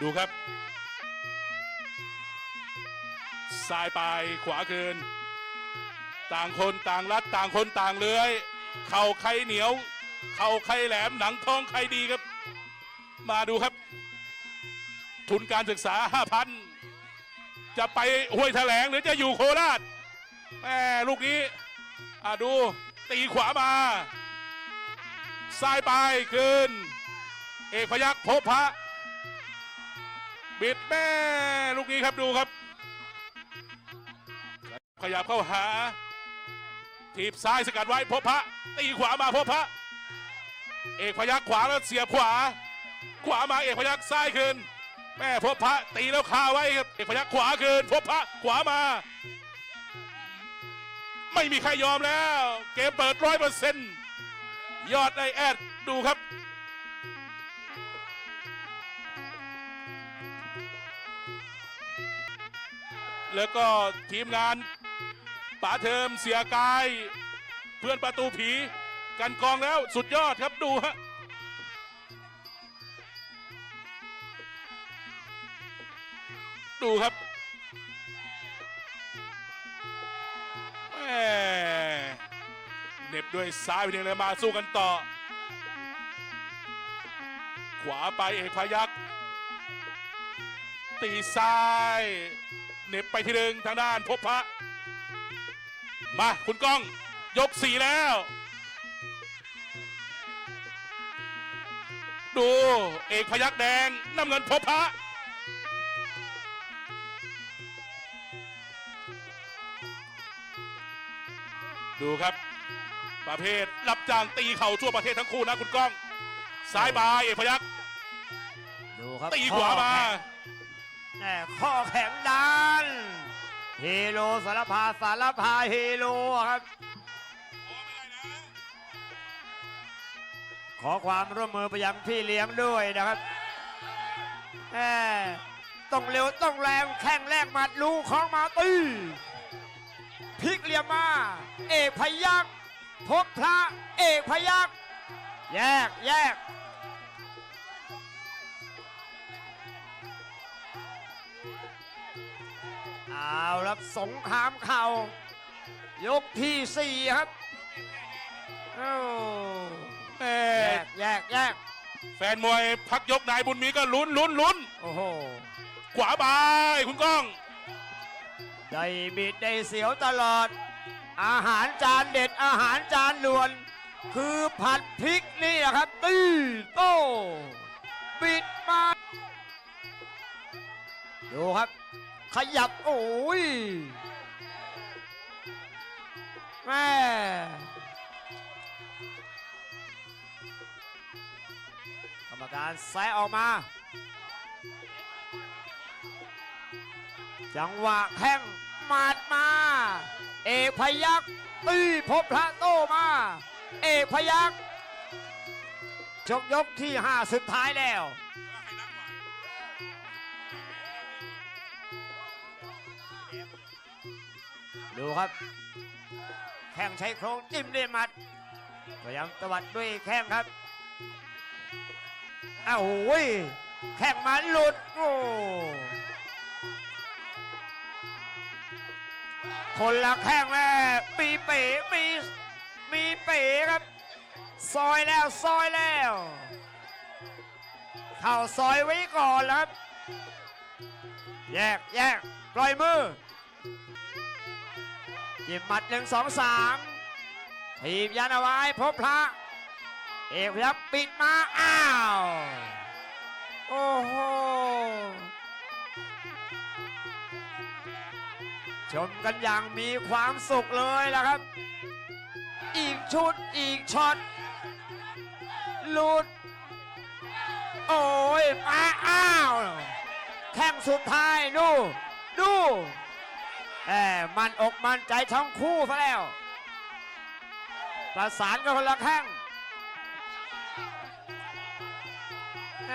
ดูครับซ้ายไปขวาคืน ต่างคนต่างรัดต่างคนต่างเลื้อยเข่าใครเหนียว เข่าใครแหลมหนังทองใครดีครับ มาดูครับ ทุนการศึกษา5,000จะไปห้วยแถลงหรือจะอยู่โคราชแม่ลูกนี้อะดูตีขวามาซ้ายไปคืน เอกพยักษ์พบพระ บิดแม่ลูกนี้ครับดูครับ ขยับเข้าหา ทีบซ้ายสกัดไว้พบพระ ตีขวามาพบพระ เอกพยักขวาแล้วเสียบขวา ขวามาเอกพยักซ้ายคืนแม่พบพระตีแล้วคาไว้ครับเอกพยักขวาคืนพบพระขวามา ไม่มีใครยอมแล้ว เกมเปิดร้อยเปอร์เซ็นต์ยอดไอแอดดูครับ แล้วก็ทีมงานป๋าเทิมเสียกาย เพื่อนประตูผี กันกองแล้วสุดยอดครับดูฮะดูครับแหมเหน็บด้วยซ้ายไปหนึ่งเลยมาสู้กันต่อ ขวาไปเอกพยักษ์ ตีซ้ายเหน็บไปทีหนึ่งทางด้านพบพระ มาคุณก้องยกสี่แล้ว ดูเอกพยักษ์แดงน้ำเงินพบพระดูครับ ประเภทรับจ้างตีเข่าทั่วประเทศทั้งคู่นะคุณก้อง ซ้ายบายเอกพยักษ์ดูครับตีขวามา ข้อแข็งดันฮีโร่สารพาสารพาฮีโร่ครับ ขอความร่วมมือไปยังพี่เลี้ยงด้วยนะครับแหมต้องเร็วต้องแรงแข้งแรกหมัดลูกของมาตีพลิกเหลี่ยมมา เอกพยักพบพระเอกพยักแยกแยก เอาครับสงครามเข่ายกที่สี่ครับโอ้แม่แยกแยกแยกแฟนมวยพักยกนายบุญมีก็ลุ้นลุ้นลุ้นโอ้โห ขวาบายคุณก้อง ได้บิดได้เสียวตลอด อาหารจานเด็ดอาหารจานด่วน คือผัดพริกนี่แหละครับ ตีโต้บิดมา ดูครับ ขยับโอ้ยแม่กรรมการแซะออกมา จังหวะแข้งหมาดมา เอกพยักษ์ตีพบพระโตมา เอกพยักษ์ชกยกที่ห้าสุดท้ายแล้ว ดูครับ แข้งใช้โครงจิ้มด้วยหมัดพยายามตวัดด้วยแข้งครับอ้าวโอ้ยแข้งมันหลุดโอ้คนละแข้งแม่มีเป๋มีมีเป๋ครับ ซอยแล้วซอยแล้ว เข้าซอยไว้ก่อนครับ แยกแยกปล่อยมือ จิบหมัดหนึ่งสองสามทีบยันเอาไว้พบพระ เอกพยับปิดมาอ้าว โอ้โหชมกันอย่างมีความสุขเลยล่ะครับ อีกชุดอีกช็อตหลุด โอ้ยมาอ้าว แข่งสุดท้ายดู ดู แหมมันอกมันใจทั้งคู่ซะแล้ว ประสานกันคนละแข้งแหม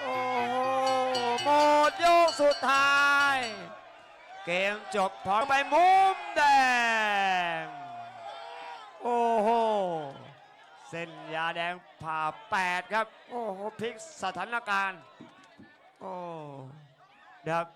โอ้โหหมดยกสุดท้าย เกมจบพร้อมไปมุมแดง โอ้โห เส้นยาแดงผ่าแปดครับ โอ้โหพลิกสถานการณ์โอ้ นะครับ